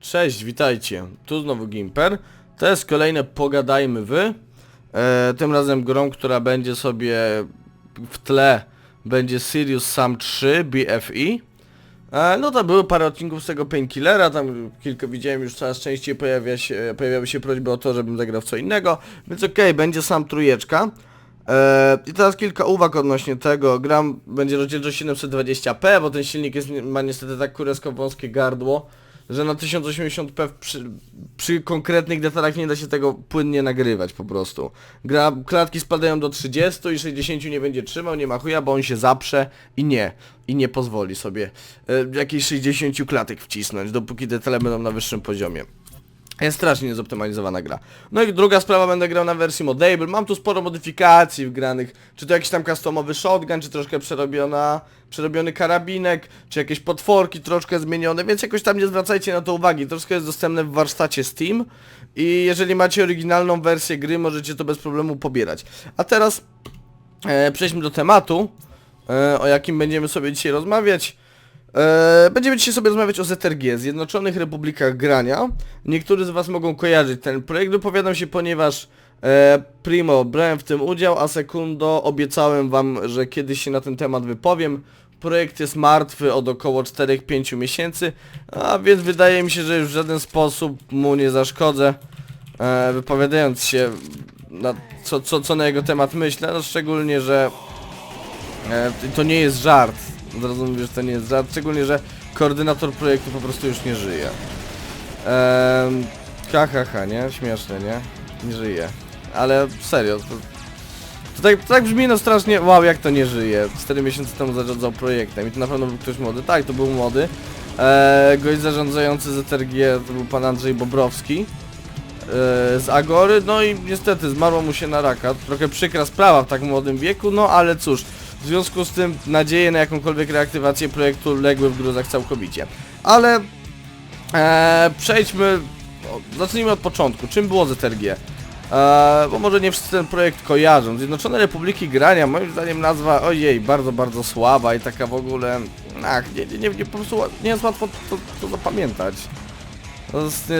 Cześć, witajcie. Tu znowu Gimper. To jest kolejne Pogadajmy Wy. E, tym razem grą, która będzie sobie w tle będzie Sirius Sam 3 BFE. E, no to były parę odcinków z tego Painkillera, tam kilka widziałem już coraz częściej pojawia się, pojawiały się prośby o to, żebym zagrał w co innego, więc okej, będzie sam trójeczka. E, I teraz kilka uwag odnośnie tego. Gram będzie rozdzielczość 720p, bo ten silnik jest, ma niestety tak kurewsko wąskie gardło, że na 1080p przy, przy konkretnych detalach nie da się tego płynnie nagrywać po prostu. Gra, klatki spadają do 30 i 60 nie będzie trzymał, nie ma chuja, bo on się zaprze i nie. I nie pozwoli sobie e, jakichś 60 klatek wcisnąć, dopóki detale będą na wyższym poziomie. Jest strasznie niezoptymalizowana gra. No i druga sprawa, będę grał na wersji modable. Mam tu sporo modyfikacji wgranych. Czy to jakiś tam customowy shotgun, czy troszkę przerobiona, przerobiony karabinek, czy jakieś potworki troszkę zmienione, więc jakoś tam nie zwracajcie na to uwagi. Troszkę jest dostępne w warsztacie Steam i jeżeli macie oryginalną wersję gry, możecie to bez problemu pobierać. A teraz e, przejdźmy do tematu, e, o jakim będziemy sobie dzisiaj rozmawiać. E, będziemy dzisiaj sobie rozmawiać o ZRG, Zjednoczonych Republikach Grania. Niektórzy z Was mogą kojarzyć ten projekt, wypowiadam się, ponieważ e, primo brałem w tym udział, a sekundo obiecałem Wam, że kiedyś się na ten temat wypowiem. Projekt jest martwy od około 4-5 miesięcy, a więc wydaje mi się, że już w żaden sposób mu nie zaszkodzę, e, wypowiadając się na co, co, co na jego temat myślę, no szczególnie, że e, to nie jest żart. Od razu mówię, że to nie jest żart, szczególnie, że koordynator projektu po prostu już nie żyje. Ehm, ha, ha, ha, nie? Śmieszne, nie? Nie żyje. Ale serio, to, to, tak, to tak brzmi no strasznie, wow, jak to nie żyje. 4 miesiące temu zarządzał projektem i to na pewno był ktoś młody. Tak, to był młody. Eee, gość zarządzający ZRG to był pan Andrzej Bobrowski. Eee, z Agory, no i niestety zmarło mu się na raka. Trochę przykra sprawa w tak młodym wieku, no ale cóż, w związku z tym nadzieje na jakąkolwiek reaktywację projektu legły w gruzach całkowicie. Ale e, przejdźmy, zacznijmy od początku. Czym było ZRG? E, bo może nie wszyscy ten projekt kojarzą. Zjednoczone Republiki Grania, moim zdaniem nazwa, ojej, bardzo, bardzo słaba i taka w ogóle, ach, nie, nie, nie, nie po prostu nie jest łatwo to, to zapamiętać.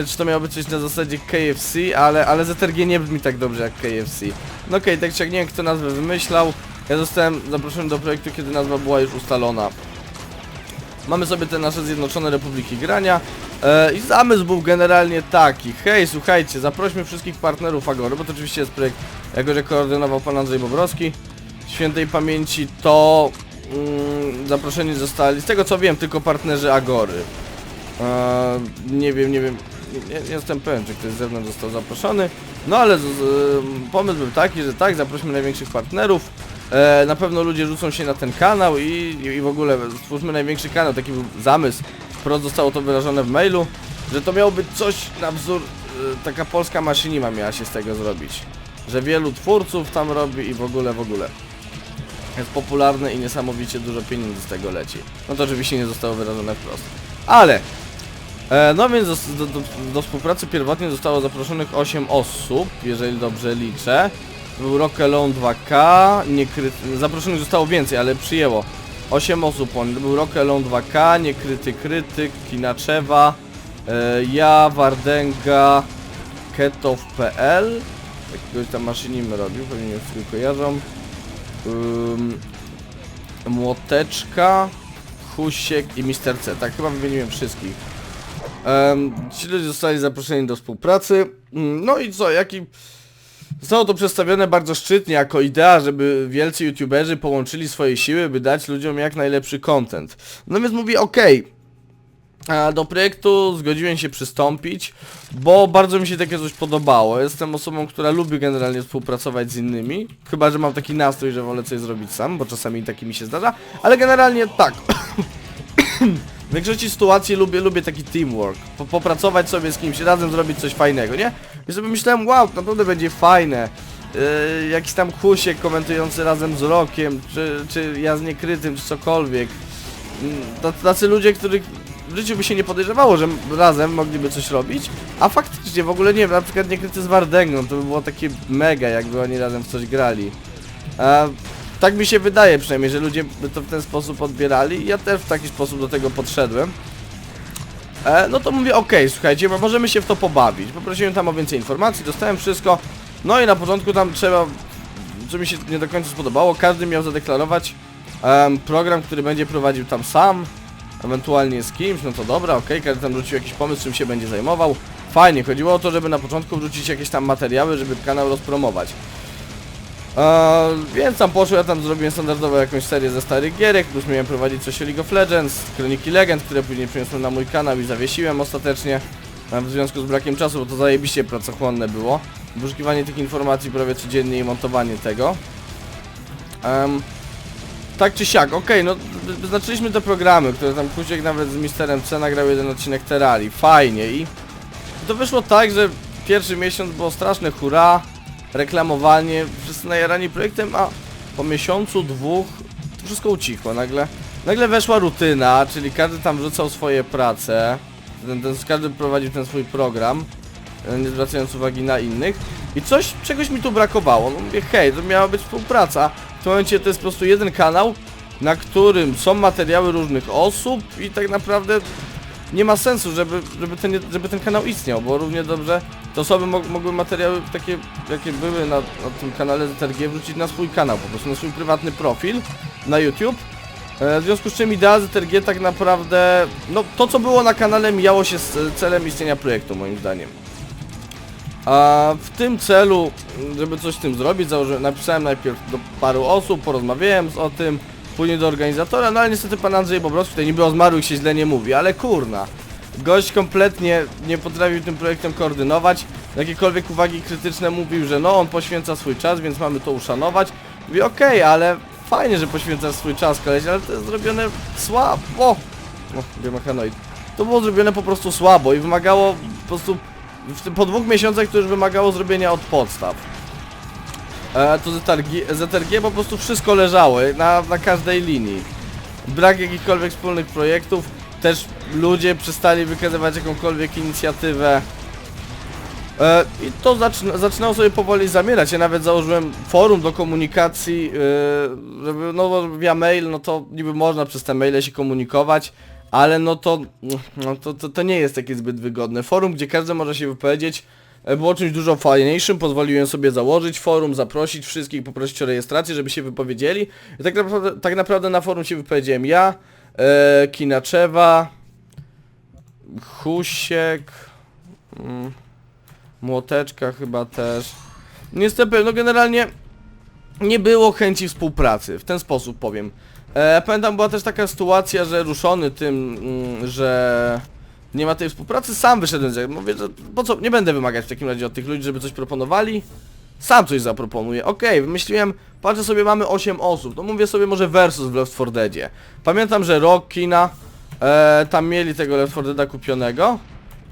Czy to miało być coś na zasadzie KFC, ale, ale ZRG nie brzmi tak dobrze jak KFC. No okej, tak czy jak nie wiem kto nazwę wymyślał. Ja zostałem zaproszony do projektu, kiedy nazwa była już ustalona. Mamy sobie te nasze Zjednoczone Republiki Grania e, i zamysł był generalnie taki. Hej, słuchajcie, zaprośmy wszystkich partnerów Agory, bo to oczywiście jest projekt, jako że koordynował pan Andrzej Bobrowski. Świętej pamięci to mm, zaproszeni zostali, z tego co wiem, tylko partnerzy Agory. E, nie wiem, nie wiem, nie, nie jestem pewien, czy ktoś z zewnątrz został zaproszony. No ale z, z, pomysł był taki, że tak, zaprośmy największych partnerów. E, na pewno ludzie rzucą się na ten kanał i, i w ogóle stwórzmy największy kanał, taki był zamysł. Wprost zostało to wyrażone w mailu, że to miało być coś na wzór, e, taka polska maszynima miała się z tego zrobić. Że wielu twórców tam robi i w ogóle, w ogóle. Jest popularny i niesamowicie dużo pieniędzy z tego leci. No to oczywiście nie zostało wyrażone wprost. Ale E, no więc do, do, do współpracy pierwotnie zostało zaproszonych 8 osób, jeżeli dobrze liczę. Był Rock Alone 2K, niekryty, zaproszonych zostało więcej, ale przyjęło 8 osób. On był Rock Alone 2K, niekryty krytyk, Kinaczewa, e, ja, Wardenga, Ketow.pl Jakiegoś tam maszynimy robił, pewnie nie wszyscy kojarzą. Ym, Młoteczka, Husiek i Mister C. Tak chyba wymieniłem wszystkich. Ci ludzie zostali zaproszeni do współpracy. Mm, No i co, jaki... Zostało to przedstawione bardzo szczytnie jako idea, żeby wielcy youtuberzy połączyli swoje siły, by dać ludziom jak najlepszy content. No więc mówię, okej. A Do projektu zgodziłem się przystąpić, bo bardzo mi się takie coś podobało. Jestem osobą, która lubi generalnie współpracować z innymi. Chyba, że mam taki nastrój, że wolę coś zrobić sam, bo czasami taki mi się zdarza. Ale generalnie tak. W większości sytuacji lubię, lubię taki teamwork. Po, popracować sobie z kimś, razem zrobić coś fajnego, nie? I sobie myślałem, wow, naprawdę będzie fajne. Yy, jakiś tam husiek komentujący razem z Rokiem, czy, czy ja z niekrytym, czy cokolwiek. Yy, tacy- ludzie, których w życiu by się nie podejrzewało, że razem mogliby coś robić, a faktycznie w ogóle nie wiem, na przykład niekryty z Wardęgą, to by było takie mega, jakby oni razem w coś grali. A tak mi się wydaje przynajmniej, że ludzie by to w ten sposób odbierali ja też w taki sposób do tego podszedłem. E, no to mówię, okej, słuchajcie, możemy się w to pobawić. Poprosiłem tam o więcej informacji, dostałem wszystko. No i na początku tam trzeba, co mi się nie do końca spodobało, każdy miał zadeklarować em, program, który będzie prowadził tam sam, ewentualnie z kimś, no to dobra, okej, każdy tam rzucił jakiś pomysł, czym się będzie zajmował. Fajnie, chodziło o to, żeby na początku wrzucić jakieś tam materiały, żeby kanał rozpromować. Eee, więc tam poszło, ja tam zrobiłem standardowo jakąś serię ze starych gierek, plus miałem prowadzić coś o League of Legends, Kroniki Legend, które później przyniosłem na mój kanał i zawiesiłem ostatecznie w związku z brakiem czasu, bo to zajebiście pracochłonne było. Wyszukiwanie tych informacji prawie codziennie i montowanie tego. Em, tak czy siak, okej, no wy- wyznaczyliśmy te programy, które tam Kusiek nawet z Misterem C nagrał jeden odcinek Terrarii, fajnie i to wyszło tak, że pierwszy miesiąc było straszne hura, reklamowanie, wszyscy najarani projektem, a po miesiącu, dwóch to wszystko ucichło, nagle nagle weszła rutyna, czyli każdy tam wrzucał swoje prace, ten, ten, każdy prowadził ten swój program, e, nie zwracając uwagi na innych. I coś, czegoś mi tu brakowało, no mówię, hej, to miała być współpraca, w tym momencie to jest po prostu jeden kanał, na którym są materiały różnych osób i tak naprawdę nie ma sensu, żeby, żeby, ten, żeby ten kanał istniał, bo równie dobrze te osoby mo mogły materiały takie, jakie były na, na tym kanale ZRG wrzucić na swój kanał, po prostu na swój prywatny profil na YouTube. E, w związku z czym idea ZRG tak naprawdę, no to co było na kanale mijało się z celem istnienia projektu moim zdaniem. A w tym celu, żeby coś z tym zrobić, napisałem najpierw do paru osób, porozmawiałem z, o tym, później do organizatora, no ale niestety pan Andrzej Bobrowski, tutaj niby o zmarłych się źle nie mówi, ale kurna. Gość kompletnie nie potrafił tym projektem koordynować, jakiekolwiek uwagi krytyczne mówił, że no on poświęca swój czas, więc mamy to uszanować. Mówię okej, ale fajnie, że poświęca swój czas koleś, ale to jest zrobione słabo. O, biomechanoid. To było zrobione po prostu słabo i wymagało po prostu po dwóch miesiącach to już wymagało zrobienia od podstaw. E, to ZRG, ZRG po prostu wszystko leżało na, na każdej linii. Brak jakichkolwiek wspólnych projektów, też ludzie przestali wykazywać jakąkolwiek inicjatywę. E, I to zaczyna, zaczynało sobie powoli zamierać. Ja nawet założyłem forum do komunikacji, e, żeby, no via mail, no to niby można przez te maile się komunikować, ale no to, no to, to, to nie jest takie zbyt wygodne. Forum, gdzie każdy może się wypowiedzieć, było czymś dużo fajniejszym, pozwoliłem sobie założyć forum, zaprosić wszystkich, poprosić o rejestrację, żeby się wypowiedzieli. I tak naprawdę, tak naprawdę na forum się wypowiedziałem ja, e, Kinaczewa, Husiek, mm, Młoteczka chyba też. Niestety, no generalnie nie było chęci współpracy, w ten sposób powiem. E, pamiętam była też taka sytuacja, że ruszony tym, mm, że nie ma tej współpracy, sam wyszedłem z mówię, że po co, nie będę wymagać w takim razie od tych ludzi, żeby coś proponowali. Sam coś zaproponuję. Okej, wymyśliłem, patrzę sobie, mamy 8 osób, to mówię sobie może versus w Left 4 Deadzie. Pamiętam, że Rock, Kina, e, tam mieli tego Left 4 Deada kupionego.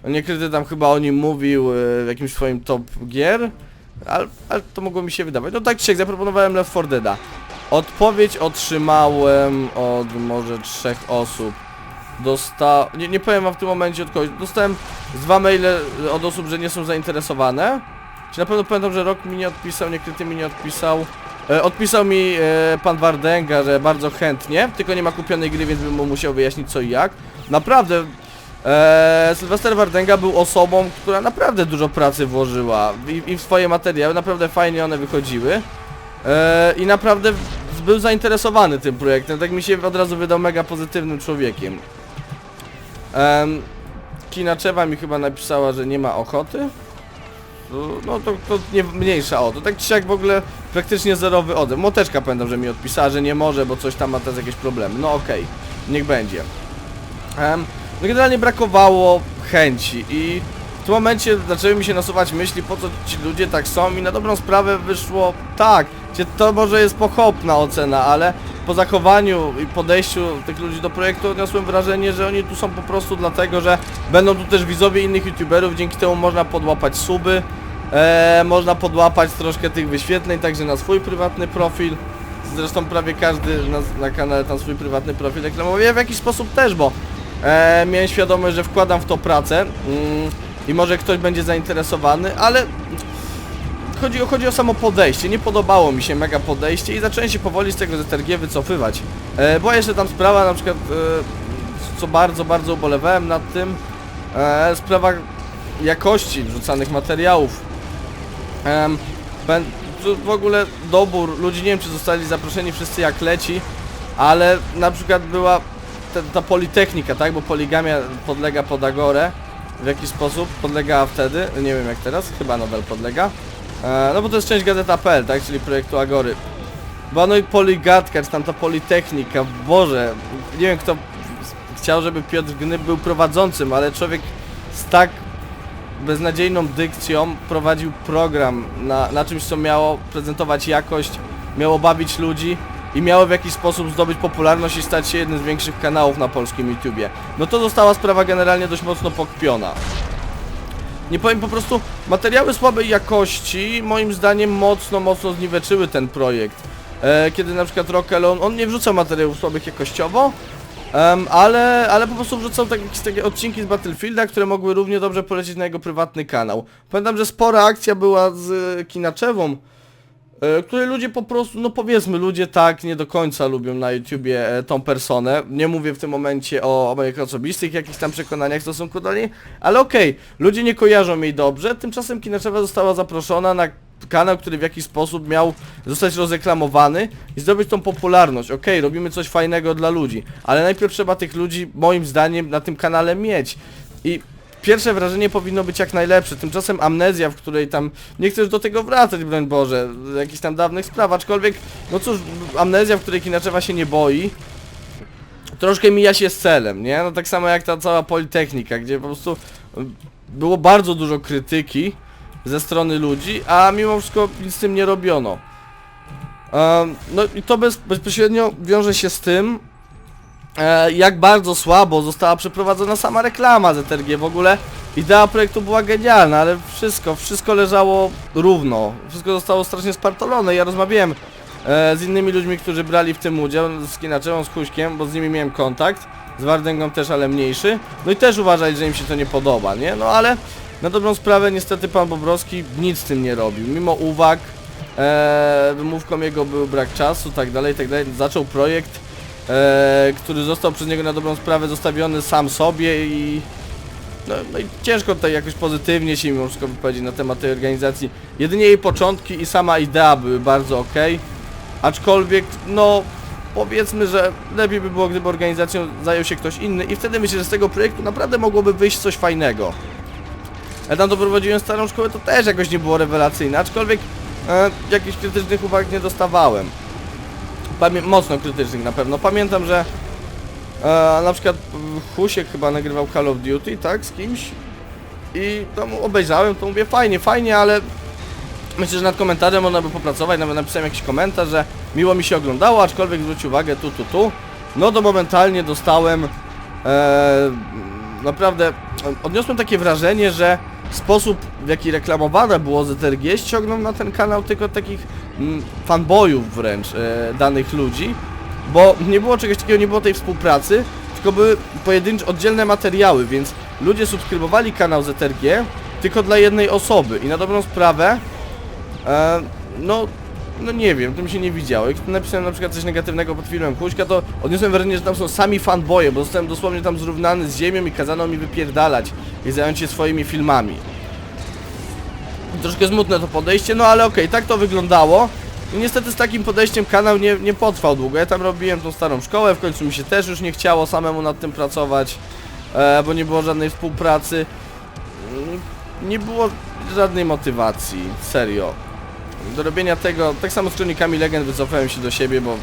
Niekryty tam chyba o nim mówił e, w jakimś swoim top gier. Ale, ale to mogło mi się wydawać. No tak czy zaproponowałem Left 4 Deada. Odpowiedź otrzymałem od może trzech osób. Dosta... Nie, nie powiem wam w tym momencie od kogoś. Dostałem dwa maile od osób, że nie są zainteresowane. Czy na pewno pamiętam, że Rok mi nie odpisał, niekryty mi nie odpisał. E, odpisał mi e, pan Wardenga, że bardzo chętnie, tylko nie ma kupionej gry, więc bym mu musiał wyjaśnić co i jak. Naprawdę, e, Sylwester Wardenga był osobą, która naprawdę dużo pracy włożyła i, i w swoje materiały, naprawdę fajnie one wychodziły. E, I naprawdę był zainteresowany tym projektem, tak mi się od razu wydał mega pozytywnym człowiekiem. Em, Kinaczewa mi chyba napisała, że nie ma ochoty. No, No to, to nie mniejsza o to. Tak czy siak w ogóle praktycznie zerowy odew. Moteczka pamiętam, że mi odpisała, że nie może, bo coś tam ma teraz jakieś problemy. No okej, niech będzie. Em, no generalnie brakowało chęci i w tym momencie zaczęły mi się nasuwać myśli, po co ci ludzie tak są i na dobrą sprawę wyszło tak, to może jest pochopna ocena, ale po zachowaniu i podejściu tych ludzi do projektu odniosłem wrażenie, że oni tu są po prostu dlatego, że będą tu też widzowie innych youtuberów, dzięki temu można podłapać suby, e, można podłapać troszkę tych wyświetleń, także na swój prywatny profil. Zresztą prawie każdy na, na kanale tam swój prywatny profil reklamował. Ja w jakiś sposób też, bo e, miałem świadomość, że wkładam w to pracę mm, i może ktoś będzie zainteresowany, ale chodzi, chodzi o samo podejście. Nie podobało mi się mega podejście i zacząłem się powoli z tego ZRG wycofywać. E, była jeszcze tam sprawa na przykład, e, co bardzo, bardzo ubolewałem nad tym, E, sprawa jakości wrzucanych materiałów. Tu w ogóle dobór, ludzi nie wiem czy zostali zaproszeni wszyscy jak leci, ale na przykład była ta, ta Politechnika, tak, bo poligamia podlega pod Agorę w jakiś sposób, podlegała wtedy, nie wiem jak teraz, chyba nadal podlega. E, no bo to jest część Gazeta.pl, tak, czyli projektu Agory. Bo no i Poligatka, czy tam ta Politechnika, Boże, nie wiem kto chciał, żeby Piotr Gnyb był prowadzącym, ale człowiek z tak beznadziejną dykcją prowadził program na, na czymś, co miało prezentować jakość, miało bawić ludzi i miało w jakiś sposób zdobyć popularność i stać się jednym z większych kanałów na polskim YouTubie. No to została sprawa generalnie dość mocno pokpiona. Nie powiem po prostu, materiały słabej jakości moim zdaniem mocno, mocno zniweczyły ten projekt. E, kiedy na przykład Rockelon, on nie wrzucał materiałów słabych jakościowo, em, ale, ale po prostu wrzucał tak, takie odcinki z Battlefielda, które mogły równie dobrze polecieć na jego prywatny kanał. Pamiętam, że spora akcja była z e, Kinaczewą, e, której ludzie po prostu, no powiedzmy, ludzie tak nie do końca lubią na YouTubie e, tą personę. Nie mówię w tym momencie o, o moich osobistych jakichś tam przekonaniach w stosunku do niej, ale okej, ludzie nie kojarzą jej dobrze, tymczasem Kinaczewa została zaproszona na kanał, który w jakiś sposób miał zostać rozreklamowany i zdobyć tą popularność. Okej, robimy coś fajnego dla ludzi, ale najpierw trzeba tych ludzi, moim zdaniem, na tym kanale mieć. I pierwsze wrażenie powinno być jak najlepsze. Tymczasem amnezja, w której tam nie chcesz do tego wracać, broń Boże, jakichś tam dawnych spraw, aczkolwiek, no cóż, amnezja, w której Kinaczewa się nie boi, troszkę mija się z celem, nie? No tak samo jak ta cała Politechnika, gdzie po prostu y, było bardzo dużo krytyki ze strony ludzi, a mimo wszystko nic z tym nie robiono. Em, no i to bez, bezpośrednio wiąże się z tym, jak bardzo słabo została przeprowadzona sama reklama ZRG. W ogóle idea projektu była genialna, ale wszystko, wszystko leżało równo. Wszystko zostało strasznie spartolone. Ja rozmawiałem e, z innymi ludźmi, którzy brali w tym udział, z Kinaczewą, z Huśkiem, bo z nimi miałem kontakt. Z Wardęgą też, ale mniejszy. No i też uważali, że im się to nie podoba, nie? No ale na dobrą sprawę niestety pan Bobrowski nic z tym nie robił. Mimo uwag, e, wymówką jego był brak czasu, tak dalej, tak dalej. Zaczął projekt, e, który został przez niego na dobrą sprawę zostawiony sam sobie i no, no i ciężko tutaj jakoś pozytywnie się mimo wszystko wypowiedzieć na temat tej organizacji. Jedynie jej początki i sama idea były bardzo ok, aczkolwiek no powiedzmy, że lepiej by było gdyby organizacją zajął się ktoś inny i wtedy myślę, że z tego projektu naprawdę mogłoby wyjść coś fajnego. Ja tam doprowadziłem starą szkołę, to też jakoś nie było rewelacyjne, aczkolwiek e, jakichś krytycznych uwag nie dostawałem. Pamię mocno krytycznych na pewno. Pamiętam, że e, na przykład Husiek chyba nagrywał Call of Duty, tak, z kimś i tam obejrzałem, to mówię fajnie, fajnie, ale myślę, że nad komentarzem można by popracować, nawet napisałem jakiś komentarz, że miło mi się oglądało, aczkolwiek zwróć uwagę tu, tu, tu. No to momentalnie dostałem e, naprawdę, odniosłem takie wrażenie, że sposób w jaki reklamowane było ZRG ściągnął na ten kanał tylko takich fanboyów wręcz e, danych ludzi, bo nie było czegoś takiego, nie było tej współpracy, tylko były pojedyncze, oddzielne materiały, więc ludzie subskrybowali kanał ZRG tylko dla jednej osoby i na dobrą sprawę e, no no nie wiem, tym się nie widziało. Jak napisałem na przykład coś negatywnego pod filmem Kuśka, to odniosłem wrażenie, że tam są sami fanboye, bo zostałem dosłownie tam zrównany z ziemią i kazano mi wypierdalać i zająć się swoimi filmami. Troszkę smutne to podejście, no ale okej, tak to wyglądało. I niestety z takim podejściem kanał nie, nie potrwał długo. Ja tam robiłem tą starą szkołę, w końcu mi się też już nie chciało samemu nad tym pracować, e, bo nie było żadnej współpracy. Mm, Nie było żadnej motywacji, serio do robienia tego, tak samo z Kronikami Legend wycofałem się do siebie, bo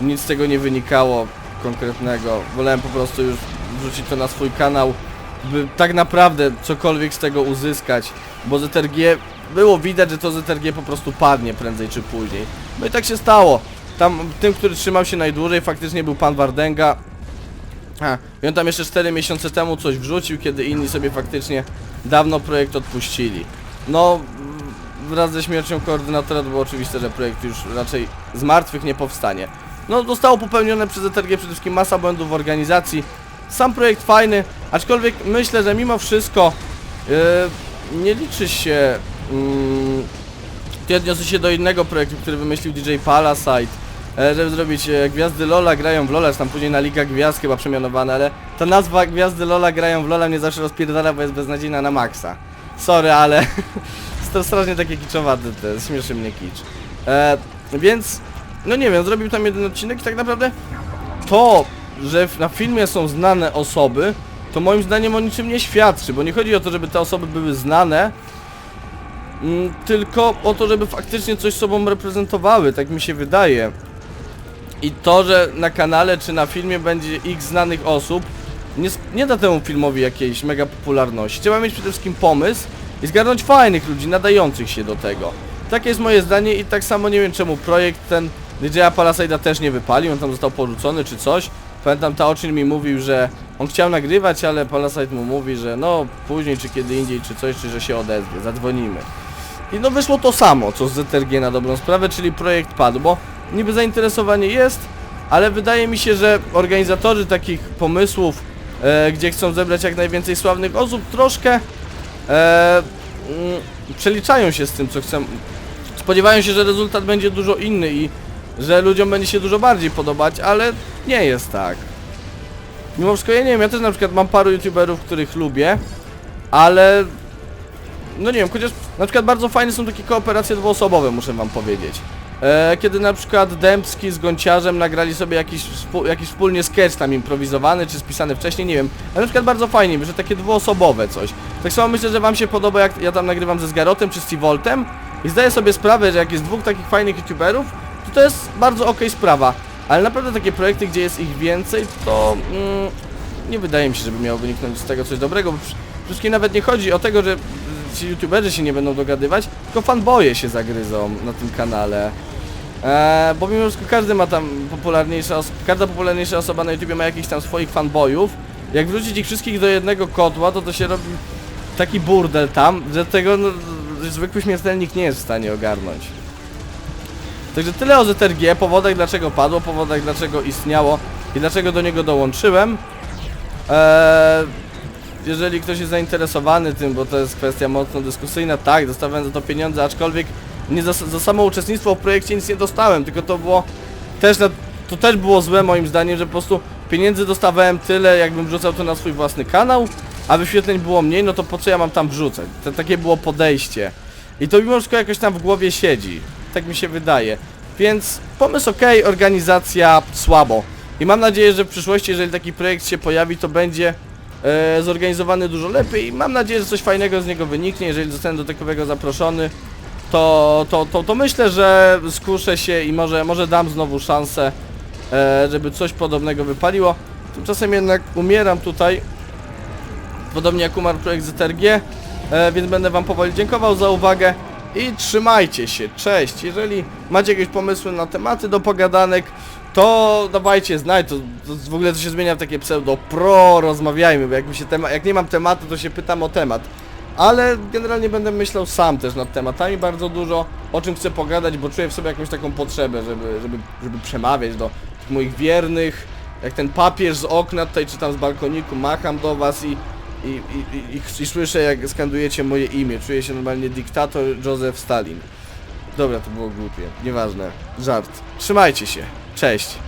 nic z tego nie wynikało konkretnego. Wolałem po prostu już wrzucić to na swój kanał, by tak naprawdę cokolwiek z tego uzyskać, bo ZRG, było widać, że to ZRG po prostu padnie prędzej czy później. No i tak się stało. Tam tym, który trzymał się najdłużej faktycznie był pan Wardęga. A, i on tam jeszcze 4 miesiące temu coś wrzucił, kiedy inni sobie faktycznie dawno projekt odpuścili. No, wraz ze śmiercią koordynatora to było oczywiste, że projekt już raczej z martwych nie powstanie. No, zostało popełnione przez ETRG przede wszystkim masa błędów w organizacji. Sam projekt fajny, aczkolwiek myślę, że mimo wszystko yy, nie liczy się... Yy, tu odniosę się do innego projektu, który wymyślił DJ Palasite. e, żeby zrobić e, Gwiazdy Lola grają w Lola, czy tam później na Liga Gwiazd chyba przemianowane, ale ta nazwa Gwiazdy Lola grają w Lola mnie zawsze rozpierdala, bo jest beznadziejna na maksa. Sorry, ale jest to strasznie takie kiczowate, jest, śmieszy mnie kicz. E, więc, no nie wiem, zrobił tam jeden odcinek i tak naprawdę to, że na filmie są znane osoby, to moim zdaniem o niczym nie świadczy, bo nie chodzi o to, żeby te osoby były znane, mm, tylko o to, żeby faktycznie coś sobą reprezentowały, tak mi się wydaje. I to, że na kanale czy na filmie będzie x znanych osób, nie, nie da temu filmowi jakiejś mega popularności. Trzeba mieć przede wszystkim pomysł i zgarnąć fajnych ludzi, nadających się do tego. Takie jest moje zdanie i tak samo nie wiem czemu projekt ten DJ-a Palasade'a też nie wypalił, on tam został porzucony czy coś. Pamiętam, Taoczyn mi mówił, że on chciał nagrywać, ale Palasite mu mówi, że no później czy kiedy indziej czy coś, czy że się odezwie, zadzwonimy. I no wyszło to samo, co z ZRG na dobrą sprawę, czyli projekt padł, bo niby zainteresowanie jest, ale wydaje mi się, że organizatorzy takich pomysłów, e, gdzie chcą zebrać jak najwięcej sławnych osób, troszkę e, mm, przeliczają się z tym, co chcą. Spodziewają się, że rezultat będzie dużo inny i że ludziom będzie się dużo bardziej podobać, ale nie jest tak. Mimo wszystko, ja nie wiem, ja też na przykład mam paru youtuberów, których lubię, ale no nie wiem, chociaż na przykład bardzo fajne są takie kooperacje dwuosobowe, muszę wam powiedzieć. E, kiedy na przykład Dębski z Gąciarzem nagrali sobie jakiś, jakiś wspólnie sketch tam improwizowany, czy spisany wcześniej, nie wiem. Ale na przykład bardzo fajnie, że takie dwuosobowe coś. Tak samo myślę, że wam się podoba, jak ja tam nagrywam ze Zgarotem czy z Voltem i zdaję sobie sprawę, że jak jest dwóch takich fajnych youtuberów, to jest bardzo okej sprawa. Ale naprawdę takie projekty, gdzie jest ich więcej, to mm, nie wydaje mi się, żeby miało wyniknąć z tego coś dobrego, bo wszystkim nawet nie chodzi o tego, że ci youtuberzy się nie będą dogadywać, tylko fanboje się zagryzą na tym kanale. Eee, bo mimo wszystko każdy ma tam popularniejsza każda popularniejsza osoba na YouTubie ma jakichś tam swoich fanboyów. Jak wrzucić ich wszystkich do jednego kotła, to to się robi taki burdel tam, że tego no, zwykły śmiertelnik nie jest w stanie ogarnąć. Także tyle o ZRG, powodach dlaczego padło, powodach dlaczego istniało i dlaczego do niego dołączyłem. Eee, jeżeli ktoś jest zainteresowany tym, bo to jest kwestia mocno dyskusyjna, tak, dostałem za to pieniądze, aczkolwiek nie za, za samo uczestnictwo w projekcie nic nie dostałem, tylko to było też na, to też było złe moim zdaniem, że po prostu pieniędzy dostawałem tyle, jakbym wrzucał to na swój własny kanał, a wyświetleń było mniej, no to po co ja mam tam wrzucać? To, takie było podejście. I to mimo wszystko jakoś tam w głowie siedzi. Tak mi się wydaje. Więc pomysł ok, organizacja słabo. I mam nadzieję, że w przyszłości, jeżeli taki projekt się pojawi, to będzie e, zorganizowany dużo lepiej i mam nadzieję, że coś fajnego z niego wyniknie, jeżeli zostanę do takowego zaproszony to, to, to, to myślę, że skuszę się i może, może dam znowu szansę, e, żeby coś podobnego wypaliło. Tymczasem jednak umieram tutaj, podobnie jak umarł projekt ZRG, e, więc będę wam powoli dziękował za uwagę i trzymajcie się, cześć! Jeżeli macie jakieś pomysły na tematy do pogadanek, to dawajcie znać, to, to w ogóle to się zmienia w takie pseudo pro, rozmawiajmy, bo jak, mi się tema, jak nie mam tematu, to się pytam o temat. Ale generalnie będę myślał sam też nad tematami bardzo dużo, o czym chcę pogadać, bo czuję w sobie jakąś taką potrzebę, żeby, żeby, żeby przemawiać do moich wiernych, jak ten papież z okna tutaj, czy tam z balkoniku, macham do was i, i, i, i, i, słyszę jak skandujecie moje imię, czuję się normalnie dyktator Józef Stalin. Dobra, to było głupie, nieważne, żart. Trzymajcie się, cześć.